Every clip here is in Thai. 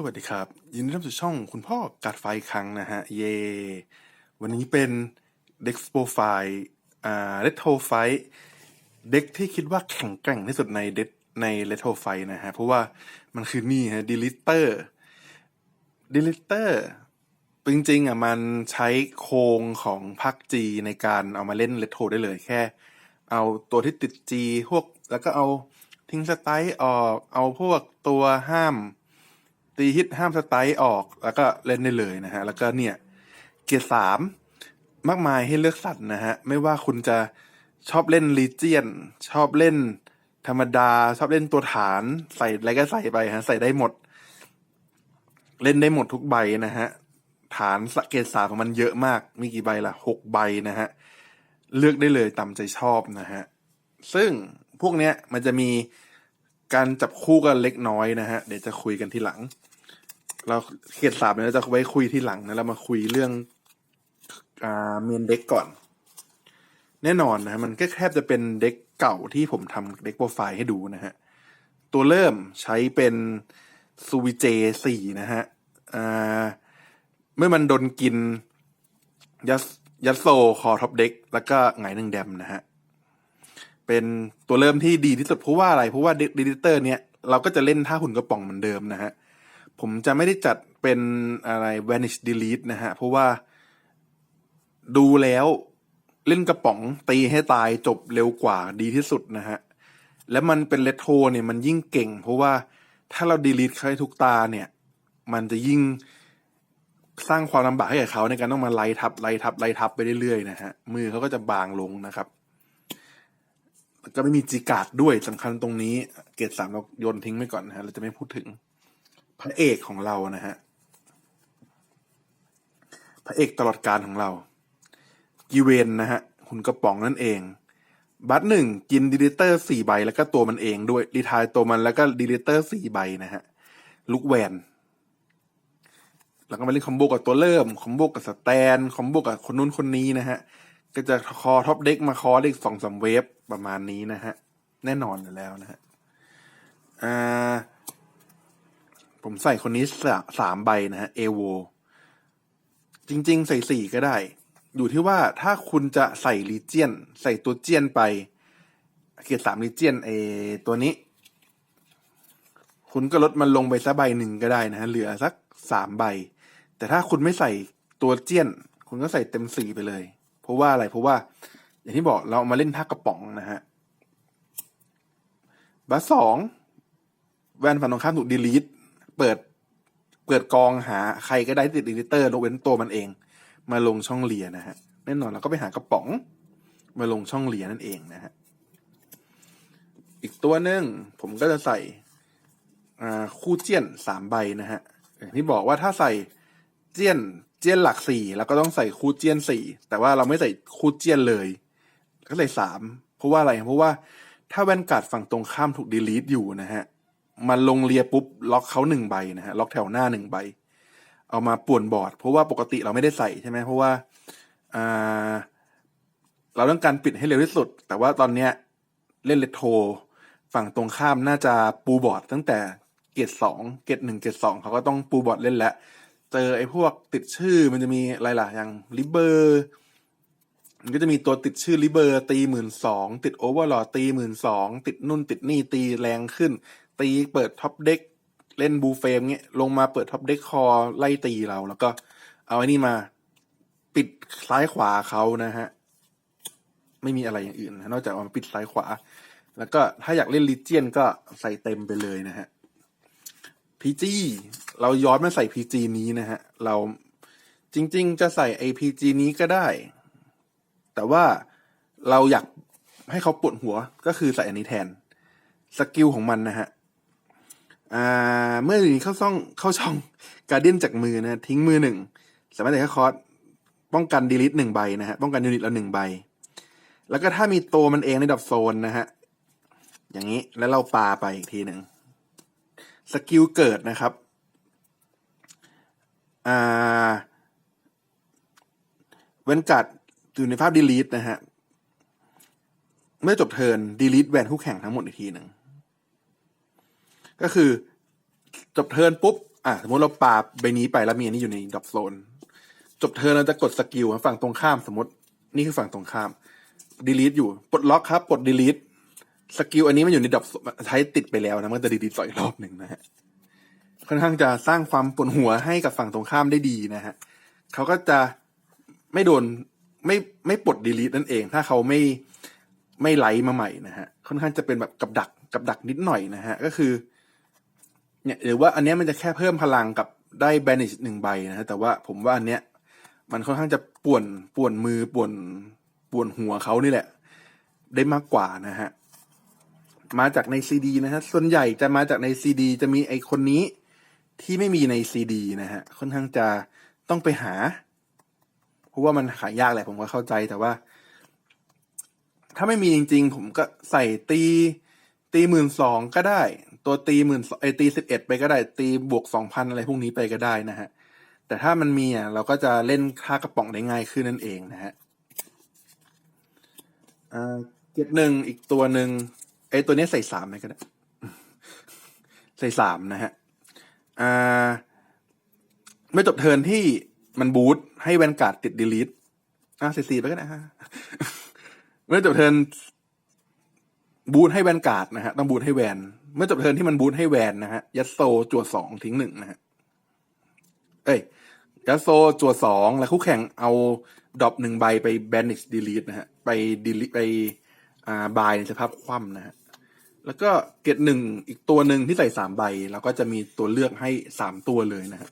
สวัสดีครับ ยินดีต้อนรับสู่ช่องคุณพ่อกัดไฟครั้งนะฮะ เย วันนี้เป็นเด็กสโปรไฟล์อ่าเลตโทไฟเด็กที่คิดว่าแข็งแกร่งที่สุดในเด็กในเลตโทไฟนะฮะ เพราะว่ามันคือนี่ฮะดีลิเตอร์ดีลิเตอร์จริงๆอะมันใช้โครงของภาคจีในการเอามาเล่นเลตโทได้เลยแค่ เอาตัวที่ติดจีพวกแล้วก็เอาทิ้งสไตล์ออกเอาพวกตัวห้าม ตีฮิตห้ามสไตล์ออก แล้วก็เล่นได้เลยนะฮะ แล้วก็เนี่ย เกียร์สามมากมายให้เลือกสรรนะฮะ ไม่ว่าคุณจะชอบเล่นลีเจียน ชอบเล่นธรรมดา ชอบเล่นตัวฐาน ใส่อะไรก็ใส่ไปฮะ ใส่ได้หมด เล่นได้หมดทุกใบนะฮะ ฐานเกรดสามของมันเยอะมาก มีกี่ใบล่ะหกใบนะฮะ เลือกได้เลยตามใจชอบนะฮะ ซึ่งพวกเนี้ยมันจะมีการจับคู่กันเล็กน้อยนะฮะ เดี๋ยวจะคุยกันทีหลัง เราเขตสามเนี่ยเราจะไว้คุยทีหลังนะเรามาคุยเรื่องอ่าเมนเด็กก่อน แน่นอนนะมันก็แทบจะเป็นเด็กเก่าที่ผมทำเด็กโปรไฟล์ให้ดูนะฮะ ตัวเริ่มใช้เป็นซูวิเจสี่นะฮะอ่าเมื่อมันโดนกินยัสยัสโซคอท็อปเด็กแล้วก็ไงหนึ่งแดมนะฮะ เป็นตัวเริ่มที่ดีที่สุดเพราะว่าอะไร เพราะว่าดิจิเตอร์เนี้ยเราก็จะเล่นท่าหุ่นกระป๋องเหมือนเดิมนะฮะ ผมจะไม่ได้จัดเป็นอะไร vanish delete นะฮะ เพราะว่าดูแล้วเล่นกระป๋องตีให้ตายจบเร็วกว่าดีที่สุดนะฮะ แล้วมันเป็นเลตโทเนี่ยมันยิ่งเก่ง เพราะว่าถ้าเรา delete เขาให้ทุกตาเนี่ย มันจะยิ่งสร้างความลำบากให้กับเขาในการต้องมาไล่ทับไล่ทับไล่ทับไปเรื่อยๆนะฮะ มือเขาก็จะบางลงนะครับก็ไม่มีจีการ์ดด้วยสำคัญตรงนี้ เกรดสามเราโยนทิ้งไปก่อนนะฮะเราจะไม่พูดถึง พระเอกของเรานะฮะพระเอกตลอดการของเรากิเวนนะฮะหุ่นกระป๋องนั่นเอง บัตหนึ่งกินดีลิเตอร์สี่ใบแล้วก็ตัวมันเองด้วยรีทายตัวมันแล้วก็ดีลิเตอร์สี่ใบนะฮะลูกแวนแล้วก็มาเล่นคอมโบกับตัวเริ่มคอมโบกับสแตนคอมโบกับคนนู้นคนนี้นะฮะก็จะคอท็อปเด็กมาคอเด็กสองสามเวฟประมาณนี้นะฮะแน่นอนอยู่แล้วนะฮะอ่า ผมใส่คนนี้สาสามใบนะฮะเอโวจริง ๆ ใส่สี่ก็ได้ อยู่ที่ว่าถ้าคุณจะใส่ลีเจียน ใส่ตัวเจียนไปเกียรสามลีเจียนเอตัวนี้ คุณก็ลดมันลงไปสักใบหนึ่งก็ได้นะฮะเหลือสักสามใบ แต่ถ้าคุณไม่ใส่ตัวเจียน คุณก็ใส่เต็มสี่ไปเลย เพราะว่าอะไรเพราะว่า อย่างที่บอกเราเอามาเล่นท่ากระป๋องนะฮะบัสสองแวนฝั่งตรงข้ามถูกดีลีท เปิดเปิดกองหาใครก็ได้ติดอีดิเตอร์ยกเว้นตัวมันเอง มาลงช่องเลียนะฮะแน่นอนเราก็ไปหากระป๋อง มาลงช่องเลียนั่นเองนะฮะอีกตัวหนึ่งผมก็จะใส่คู่เจียนสามใบนะฮะอย่างที่บอกว่าถ้าใส่เจียนเจียนหลักสี่แล้วก็ต้องใส่คู่เจียนสี่แต่ว่าเราไม่ใส่คู่เจียนเลย ก็ใส่สามเพราะว่าอะไรเพราะว่าถ้าแวนการ์ดฝั่งตรงข้ามถูกดีลีทอยู่นะฮะ มันลงเลียปุ๊บล็อกเขาหนึ่งใบนะฮะล็อกแถวหน้าหนึ่งใบ เอามาป่วนบอร์ด เพราะว่าปกติเราไม่ได้ใส่ใช่ไหมเพราะว่าอ่าเราต้องการปิดให้เร็วที่สุด แต่ว่าตอนเนี้ยเล่นเลตโทฝั่งตรงข้ามน่าจะปูบอร์ด ตั้งแต่เกรดสองเกรดหนึ่งเกรดสองเขาก็ต้องปูบอร์ดเล่นแล้วเจอไอ้พวกติดชื่อมันจะมีอะไรล่ะอย่างลิเบอร์มันก็จะมีตัวติดชื่อลิเบอร์ตีหมื่นสองติดโอเวอร์ลอตีหมื่นสองติดนุ่นติดนี่ตีแรงขึ้น ตีเปิดท็อปเด็กเล่นบูเฟมเงี้ยลงมาเปิดท็อปเด็กคอไล่ตีเรา แล้วก็เอาไอ้นี่มาปิดซ้ายขวาเขานะฮะ ไม่มีอะไรอย่างอื่นนะนอกจากเอามาปิดซ้ายขวา แล้วก็ถ้าอยากเล่นลิเจียนก็ใส่เต็มไปเลยนะฮะพีจีเราย้อนมาใส่พีจีนี้นะฮะ เราจริง ๆ จะใส่ไอพีจีนี้ก็ได้ แต่ว่าเราอยากให้เขาปวดหัวก็คือใส่อันนี้แทน สกิลของมันนะฮะ อ่าเมื่อนี้เข้าช่องเข้าช่องการเดียนจากมือนะทิ้งมือหนึ่งสามารถใส่แค่คอร์สป้องกันดีลิทหนึ่งใบนะฮะป้องกันยูนิตละหนึ่งใบ แล้วก็ถ้ามีตัวมันเองในดับโซนนะฮะอย่างนี้แล้วเราปาไปอีกทีหนึ่งสกิลเกิดนะครับอ่าเวนกัดอยู่ในภาพดีลิทนะฮะเมื่อจบเทิร์นดีลิทแวนคู่แข่งทั้งหมดอีกทีหนึ่ง ก็คือจบเทิร์นปุ๊บ อะสมมติเราปาใบนี้ไปแล้วมีอันนี้อยู่ในดรอปโซน จบเธอเราจะกดสกิลฝั่งตรงข้ามสมมติ นี่คือฝั่งตรงข้าม delete อยู่ ปลดล็อกครับ กด delete สกิลอันนี้มันอยู่ในดรอปใช้ติดไปแล้วนะ มันจะ delete ต่ออีกรอบหนึ่งนะฮะ ค่อนข้างจะสร้างความปวดหัวให้กับฝั่งตรงข้ามได้ดีนะฮะเขาก็จะไม่โดนไม่ไม่ปลด delete นั่นเอง ถ้าเขาไม่ไม่ไลค์มาใหม่นะฮะ ค่อนข้างจะเป็นแบบกับดักกับดักนิดหน่อยนะฮะ ก็คือ เนี่ยหรือว่าอันเนี้ยมันจะแค่เพิ่มพลังกับได้แบนิชหนึ่งใบนะฮะแต่ว่าผมว่าอันเนี้ยมันค่อนข้างจะป่วนป่วนมือป่วนป่วนหัวเขานี่แหละ ได้มากกว่านะฮะมาจากในซีดีนะฮะส่วนใหญ่จะมาจากในซีดี จะมีไอคนนี้ที่ไม่มีในซีดีนะฮะค่อนข้างจะต้องไปหา เพราะว่ามันหายากแหละผมก็เข้าใจแต่ว่า ถ้าไม่มีจริง ๆ ผมก็ใส่ตีตีหมื่นสองก็ได้ ตัวตีหมื่นไอตีสิบเอ็ดไปก็ได้ ตีบวกสองพันอะไรพวกนี้ไปก็ได้นะฮะ แต่ถ้ามันมีอะเราก็จะเล่นค่ากระป๋องได้ง่ายขึ้นนั่นเองนะฮะอ่าเก็บหนึ่งอีกตัวหนึ่งไอตัวนี้ใส่สามไหมก็ได้ ใส่สามนะฮะอ่าเมื่อจบเทินที่มันบูทให้แวนการ์ดติดดีลิทอะใส่สี่ไปก็ได้ฮะเมื่อจบเทินบูทให้แวนการ์ดนะฮะต้องบูทให้แวน เมื่อจบเทิร์นที่มันบูทให้แวนนะฮะยัดโซจวดสองทิ้งหนึ่งนะฮะเอ้ยยัดโซจวดสองแล้วคู่แข่งเอาดรอปหนึ่งใบไปแบนิชดีลีทนะฮะไปดีลีไปอ่าบายในสภาพคว่ำนะฮะแล้วก็เกตหนึ่งอีกตัวหนึ่งที่ใส่สามใบ แล้วก็จะมีตัวเลือกให้สามตัวเลยนะฮะ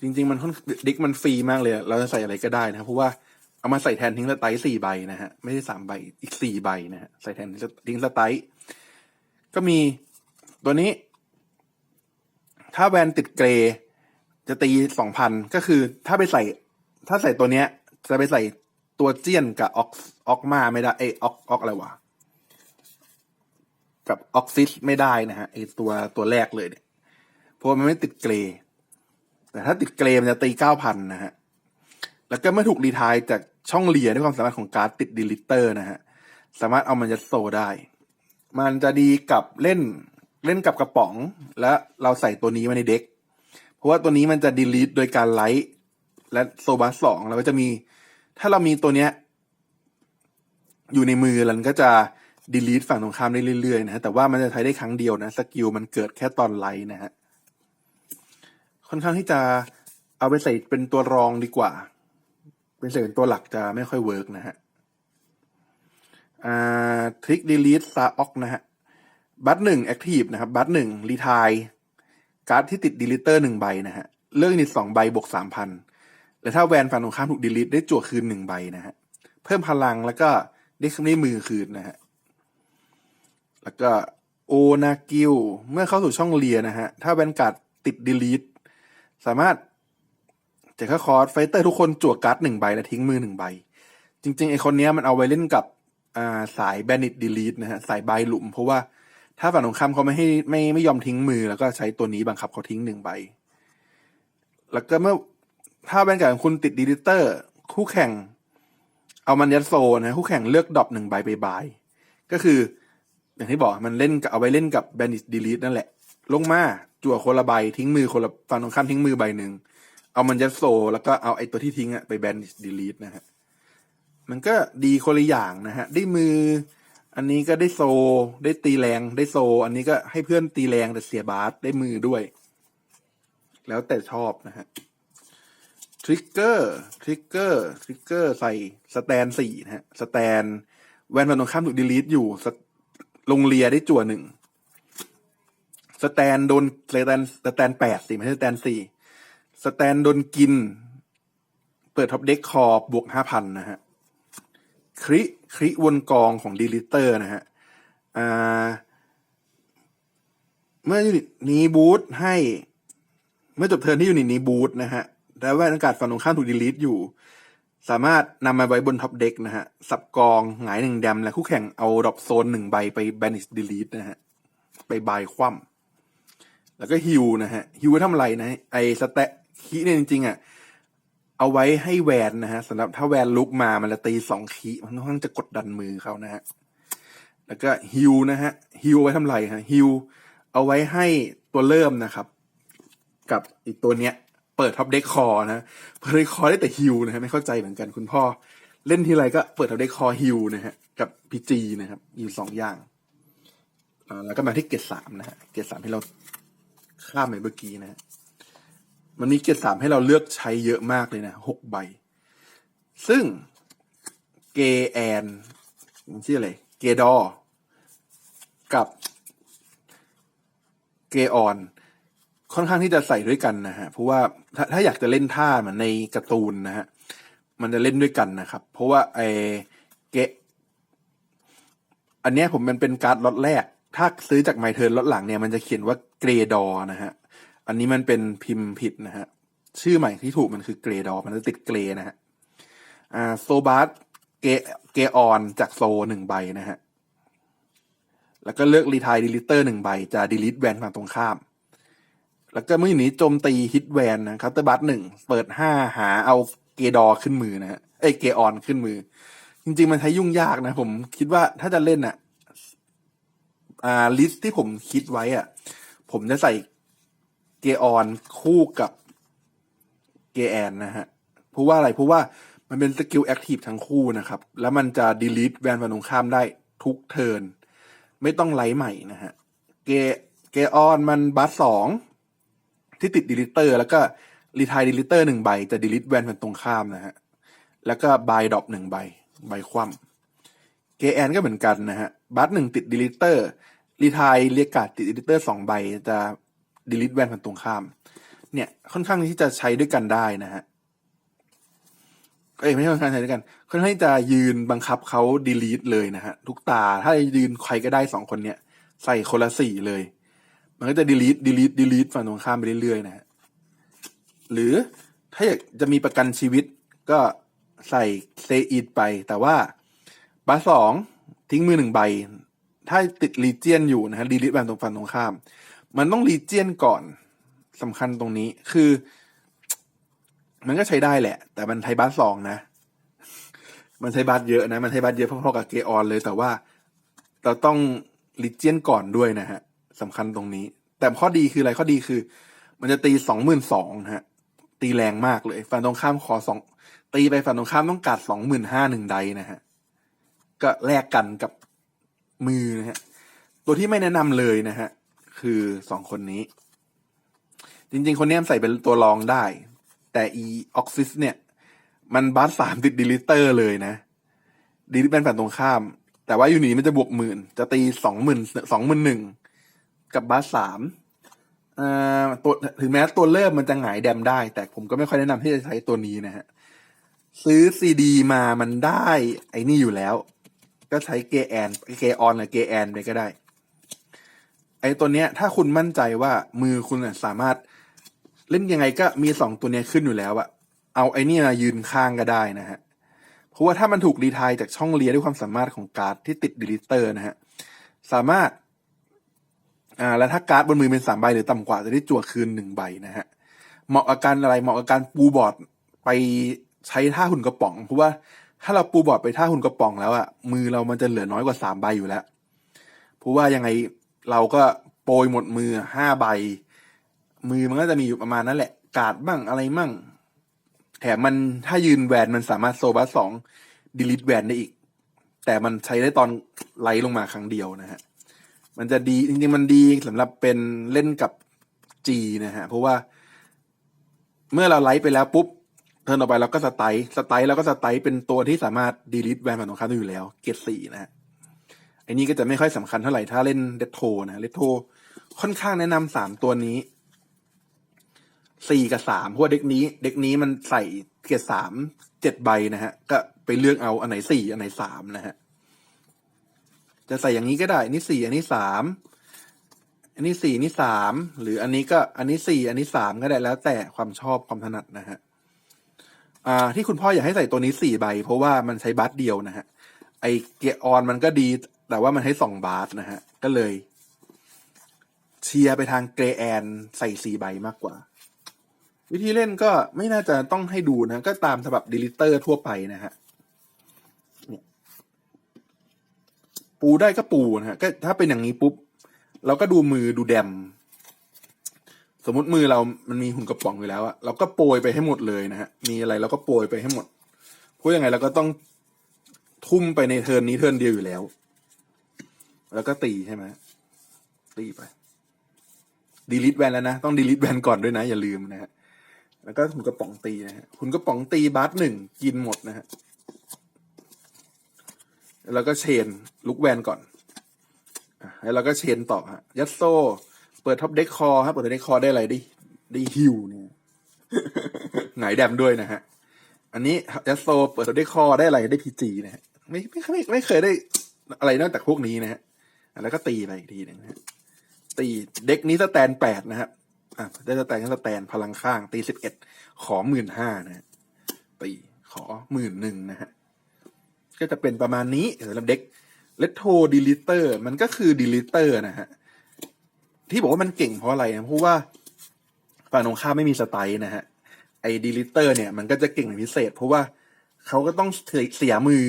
จริง ๆ มันค่อนดิกมันฟรีมากเลย เราจะใส่อะไรก็ได้นะครับเพราะว่าเอามาใส่แทนทิ้งสไตล์สี่ใบนะฮะไม่ใช่สามใบอีกสี่ใบนะฮะใส่แทนทิ้งสไตล์ ก็มีตัวนี้ ถ้าแวนติดเกรย์จะตีสองพันก็คือถ้าไปใส่ ถ้าใส่ตัวเนี้ย จะไปใส่ตัวเจียนกับออกออกมาไม่ได้เอยออกออกอะไรวะกับออกซิสไม่ได้นะฮะไอตัวตัวแรกเลยเนี่ยเพราะมันไม่ติดเกรย์แต่ถ้าติดเกรย์มันจะตีเก้าพันนะฮะแล้วก็เมื่อถูกรีทายจากช่องเหลียด้วยความสามารถของการ์ดติดดีลิเตอร์นะฮะสามารถเอามันยัดโซได้ มันจะดีกับเล่นเล่นกับกระป๋อง และเราใส่ตัวนี้มาในเด็ก เพราะว่าตัวนี้มันจะดีลิทโดยการไลท์และโซบัสสองเราก็จะมี ถ้าเรามีตัวเนี้ย อยู่ในมือมันก็จะดีลิทฝั่งตรงข้ามได้เรื่อยๆนะฮะแต่ว่ามันจะใช้ได้ครั้งเดียวนะสกิลมันเกิดแค่ตอนไลท์นะฮะค่อนข้างที่จะเอาไปใส่เป็นตัวรองดีกว่า เป็นใส่เป็นตัวหลักจะไม่ค่อยเวิร์กนะฮะ อ่าทริกดีลีทซาออกนะฮะบัตหนึ่งแอคทีฟนะครับ บัตหนึ่งรีทายการ์ดที่ติดดีลิเตอร์หนึ่งใบนะฮะเลือกนิดสองใบบวกสามพันและถ้าแวนฝั่งตรงข้ามถูกดีลิทได้จั่วคืนหนึ่งใบนะฮะเพิ่มพลังแล้วก็ได้ขึ้นได้มือคืนนะฮะแล้วก็โอนากิลเมื่อเข้าสู่ช่องเลียนะฮะถ้าแวนการ์ดติดดีลิทสามารถจากค่าคอร์สไฟเตอร์ทุกคนจั่วการ์ดหนึ่งใบและทิ้งมือหนึ่งใบ จริงๆไอคนนี้มันเอาไว้เล่นกับ สายแบนิตดีลีทนะฮะสายบายหลุม เพราะว่าถ้าฝั่งตรงข้ามเขาไม่ให้ไม่ไม่ยอมทิ้งมือ แล้วก็ใช้ตัวนี้บังคับเขาทิ้งหนึ่งใบ แล้วก็เมื่อถ้าแบนกับคุณติดดีลิเตอร์ คู่แข่ง เอามันยัดโซนะคู่แข่งเลือกดรอปหนึ่งใบไปบายก็คือ อย่างที่บอกมันเล่นเอาไว้เล่นกับแบนิตดีลีทนั่นแหละ ลงมาจั่วคนละใบทิ้งมือคนละฝั่งตรงข้ามทิ้งมือใบหนึ่งเอามันยัดโซ แล้วก็เอาไอตัวที่ทิ้งอะไปแบนิตดีลีทนะฮะ มันก็ดีคนละอย่างนะฮะ ได้มือ อันนี้ก็ได้โซ ได้ตีแรง ได้โซ อันนี้ก็ให้เพื่อนตีแรงแต่เสียบาสได้มือด้วย แล้วแต่ชอบนะฮะ ทริกเกอร์ ทริกเกอร์ ทริกเกอร์ใส่สแตนสี่นะฮะ สแตน แวนฝั่งตรงข้ามถูกดีลีทอยู่สลงเลียได้จั่วหนึ่ง สแตนโดนสแตนสแตนแปดสิไม่ใช่สแตนสี่สแตนโดนกิน เปิดท็อปเด็กคอบบวกห้าพันนะฮะ คริคริวนกองของดีลิเตอร์นะฮะเมื่อยูนิตนี้บูทให้ เมื่อจบเทิร์นที่ยูนิตนี้บูทนะฮะแล้วแว่นอากาศฝั่งตรงข้ามถูกดีลิทอยู่ สามารถนำมาไว้บนท็อปเด็กนะฮะ สับกองหงายหนึ่งแดม และคู่แข่งเอาดรอปโซนหนึ่งใบไปแบนิชดีลิทนะฮะ ไปบายคว่ำแล้วก็ฮิวนะฮะฮิวไว้ทำอะไรนะไอสแตะคีเนี่ยจริงๆอะ เอาไว้ให้แวนนะฮะสำหรับถ้าแวนลุกมามันจะตีสองคีมันค่อนข้างจะกดดันมือเขานะฮะแล้วก็ฮิวนะฮะฮิวไว้ทำไรฮะฮิวเอาไว้ให้ตัวเริ่มนะครับ กับอีกตัวเนี้ย เปิดท็อปเด็กคอนะเปิดเด็กคอได้แต่ฮิวนะฮะไม่เข้าใจเหมือนกันคุณพ่อ เล่นทีไรก็เปิดท็อปเด็กคอฮิวนะฮะกับพีจีนะครับอยู่สองอย่างอ่าแล้วก็มาที่เกตสามนะฮะเกตสามที่เราข้ามไปเมื่อกี้นะฮะ มันมีเกตสามให้เราเลือกใช้เยอะมากเลยนะหกใบ ซึ่งเกแอนชื่ออะไร เกดอ กับเกออน ค่อนข้างที่จะใส่ด้วยกันนะฮะ เพราะว่าถ้าถ้าอยากจะเล่นท่าเหมือนในการ์ตูนนะฮะ มันจะเล่นด้วยกันนะครับ เพราะว่าไอเกอันนี้ผมมันเป็นการ์ดล็อตแรก ถ้าซื้อจากไมเทิร์นล็อตหลังเนี่ยมันจะเขียนว่าเกรดอนะฮะ อันนี้มันเป็นพิมพ์ผิดนะฮะ ชื่อใหม่ที่ถูกมันคือเกรดอมันจะติดเกรนะฮะ อ่าโซบาร์เกเกออนจากโซหนึ่งใบนะฮะ แล้วก็เลือกรีทายดีลิเตอร์หนึ่งใบ จะดีลิทแวนฝั่งตรงข้าม แล้วก็เมื่ออยู่นี้โจมตีฮิตแวนนะคัตเตอร์บัตหนึ่งเปิดห้าหาเอาเกดอขึ้นมือนะฮะ เอ้เกออนขึ้นมือ จริง ๆ มันใช้ยุ่งยากนะ ผมคิดว่าถ้าจะเล่นอะอ่าลิสต์ที่ผมคิดไว้อะ ผมจะใส่ เกออนคู่กับเกแอนนะฮะเพราะว่าอะไรเพราะว่ามันเป็นสกิลแอคทีฟทั้งคู่นะครับ แล้วมันจะดีลิทแวนฝั่งตรงข้ามได้ทุกเทิร์นไม่ต้องไลท์ใหม่นะฮะเกเกออนมันบัสสองที่ติดดีลิเตอร์ แล้วก็รีทายดีลิเตอร์หนึ่งใบจะดีลิทแวนฝั่งตรงข้ามนะฮะแล้วก็บายดรอปหนึ่งใบใบคว่ำเกแอนก็เหมือนกันนะฮะบัสหนึ่งติดดีลิเตอร์รีทายเรียกกาดติดดีลิเตอร์สองใบจะ ดีลิทแวนฝั่งตรงข้าม เนี่ยค่อนข้างที่จะใช้ด้วยกันได้นะฮะเอ้ไม่ใช่ค่อนข้างใช้ด้วยกัน ค่อนข้างที่จะยืนบังคับเขาดีลีทเลยนะฮะทุกตาถ้ายืนใครก็ได้สองคนเนี้ยใส่คนละสี่เลย มันก็จะดีลีทดีลีทดีลีทฝั่งตรงข้ามไปเรื่อยๆนะฮะหรือถ้าอยากจะมีประกันชีวิตก็ใส่เซอีดไป แต่ว่าบาสสองทิ้งมือหนึ่งใบ ถ้าติดรีเจียนอยู่นะฮะดีลิทแวนตรงฝั่งตรงข้าม มันต้องรีเจียนก่อนสำคัญตรงนี้คือ มันก็ใช้ได้แหละ แต่มันใช้บาสสองนะ มันใช้บาสเยอะนะ มันใช้บาสเยอะพอๆกับเกออนเลยแต่ว่าเราต้องรีเจียนก่อนด้วยนะฮะสำคัญตรงนี้ แต่ข้อดีคืออะไรข้อดีคือ มันจะตีสองหมื่นสองฮะ ตีแรงมากเลยฝั่งตรงข้ามขอสองตีไปฝั่งตรงข้ามต้องกัดสองหมื่นห้าหนึ่งไดนะฮะก็แลกกันกับมือนะฮะ ตัวที่ไม่แนะนำเลยนะฮะ คือสองคนนี้ จริง ๆ คนนี้ใส่เป็นตัวรองได้ แต่อีออกซิสเนี่ย มันบัสสามติดดีลิเตอร์เลยนะดีลิเป็นฝั่งตรงข้าม แต่ว่าอยู่นี่มันจะบวกหมื่นจะตีสองหมื่นสองหมื่นหนึ่งกับบัสสามตัวถึงแม้ตัวเริ่มมันจะหงายแดมได้ แต่ผมก็ไม่ค่อยแนะนำที่จะใช้ตัวนี้นะฮะ ซื้อซีดีมามันได้ ไอ้นี่อยู่แล้ว ก็ใช้เกแอนเกออนหรือเกแอนไปก็ได้ ไอ้ตัวเนี้ยถ้าคุณมั่นใจว่ามือคุณสามารถเล่นยังไงก็มีสองตัวเนี้ยขึ้นอยู่แล้วอะเอาไอ้นี่มายืนข้างก็ได้นะฮะ เพราะว่าถ้ามันถูกรีทายจากช่องเลียด้วยความสามารถของการ์ดที่ติดดีลิเตอร์นะฮะ สามารถ อ่า แล้วถ้าการ์ดบนมือเป็นสามใบหรือต่ำกว่าจะได้จั่วคืนหนึ่งใบนะฮะ เหมาะกับการอะไร เหมาะกับการปูบอร์ดไปใช้ท่าหุ่นกระป๋อง เพราะว่าถ้าเราปูบอร์ดไปท่าหุ่นกระป๋องแล้วอะมือเรามันจะเหลือน้อยกว่าสามใบอยู่แล้ว เพราะว่ายังไง เราก็โปรยหมดมือห้าใบ มือมันก็จะมีอยู่ประมาณนั้นแหละ กาดบ้างอะไรมั่ง แถมมันถ้ายืนแวนมันสามารถโซบัสสองดีลิทแวนได้อีก แต่มันใช้ได้ตอนไลท์ลงมาครั้งเดียวนะฮะ มันจะดีจริงๆมันดีสำหรับเป็นเล่นกับ G นะฮะ เพราะว่า เมื่อเราไลท์ไปแล้วปุ๊บเทิร์นต่อไปเราก็สไตล์สไตล์แล้วก็สไตล์เป็นตัวที่สามารถดีลิทแวนฝั่งตรงข้ามได้อยู่แล้ว เกรดสี่นะฮะ อ้นี้ก็จะไม่ค่อยสำคัญเท่าไหร่ถ้าเล่นเดโทนะเดโทค่อนข้างแนะนำสามตัวนี้สี่กับสามเพราะเด็กนี้ เด็กนี้มันใส่เกรดสามเจ็ดใบนะฮะ ก็ไปเลือกเอาอันไหนสี่อันไหนสามนะฮะ จะใส่อย่างนี้ก็ได้ อันนี้สี่อันนี้สามอันนี้สี่อันนี้สามหรืออันนี้ก็อันนี้สี่อันนี้สามก็ได้แล้วแต่ความชอบความถนัดนะฮะอ่าที่คุณพ่ออยากให้ใส่ตัวนี้สี่ใบ เพราะว่ามันใช้บาสเดียวนะฮะไอเกียร์ออนมันก็ดี แต่ว่ามันใช้สองบาสนะฮะ ก็เลย เชียร์ไปทางเกรแอนใส่สีใบมากกว่า วิธีเล่นก็ไม่น่าจะต้องให้ดูนะ ก็ตามฉบับดีลิเตอร์ทั่วไปนะฮะปูได้ก็ปูนะฮะก็ถ้าเป็นอย่างนี้ปุ๊บ เราก็ดูมือดูแดม สมมติมือเรามันมีหุ่นกระป๋องอยู่แล้วอะเราก็โปรยไปให้หมดเลยนะฮะ มีอะไรเราก็โปรยไปให้หมด เพราะยังไงเราก็ต้องทุ่มไปในเทิร์นนี้เทิร์นเดียวอยู่แล้ว แล้วก็ตีใช่ไหมตีไปดีลิทแวนแล้วนะ ต้องดีลิทแวนก่อนด้วยนะ อย่าลืมนะฮะแล้วก็หุ่นกระป๋องตีนะฮะหุ่นกระป๋องตีบาสหนึ่งกินหมดนะฮะแล้วก็เชนลุกแวนก่อนแล้วเราก็เชนต่อฮะยัตโซเปิดท็อปเด็กคอครับเปิดท็อปเด็กคอได้อะไรได้ได้ฮิวเนี่ยหงายแดมด้วยนะฮะ อันนี้ยัตโซเปิดท็อปเด็กคอได้อะไรได้พีจีนะฮะไม่ไม่ไม่ไม่เคยได้อะไรนอกจากพวกนี้นะฮะ แล้วก็ตีไปอีกทีหนึ่งนะฮะตีเด็กนี้สแตนแปดนะครับอะได้สแตนก็สแตนพลังข้างตีสิบเอ็ดขอหมื่นห้านะฮะตีขอหมื่นหนึ่งนะฮะก็จะเป็นประมาณนี้สำหรับเด็กเลตโทดีลิเตอร์มันก็คือดีลิเตอร์นะฮะที่บอกว่ามันเก่งเพราะอะไรนะเพราะว่าฝั่งตรงข้ามไม่มีสไตล์นะฮะไอ้ดีลิเตอร์เนี่ยมันก็จะเก่งเป็นพิเศษ เพราะว่าเขาก็ต้องเสียมือ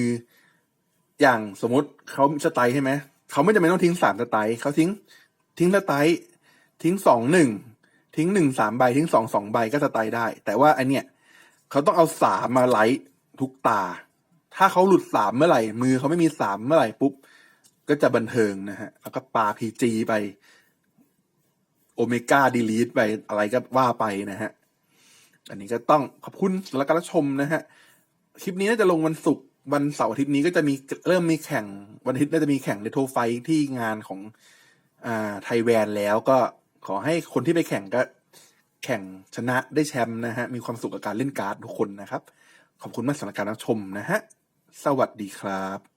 อย่างสมมติเขาสไตล์ใช่ไหม เขาไม่จำเป็นต้องทิ้งสามสไตล์เขาทิ้ง ทิ้งสไตล์ทิ้งสองหนึ่งทิ้งหนึ่งสามใบทิ้งสองสองใบก็สไตล์ได้ แต่ว่าอันเนี้ยเขาต้องเอาสามมาไลท์ทุกตา ถ้าเขาหลุดสามเมื่อไหร่ มือเขาไม่มีสามเมื่อไหร่ปุ๊บ ก็จะบันเทิงนะฮะ แล้วก็ปาพีจีไป โอเมก้าดีลีทไปอะไรก็ว่าไปนะฮะ อันนี้ก็ต้องขอบคุณสำหรับการรับชมนะฮะ คลิปนี้น่าจะลงวันศุกร์ วันเสาร์อาทิตย์นี้ก็จะมีเริ่มมีแข่งวันอาทิตย์น่าจะมีแข่งเลโทไฟที่งานของอ่าไทยแวนแล้วก็ขอให้คนที่ไปแข่งก็ แข่งชนะได้แชมป์นะฮะ มีความสุขกับการเล่นการ์ดทุกคนนะครับ ขอบคุณมากสำหรับการรับชมนะฮะ สวัสดีครับ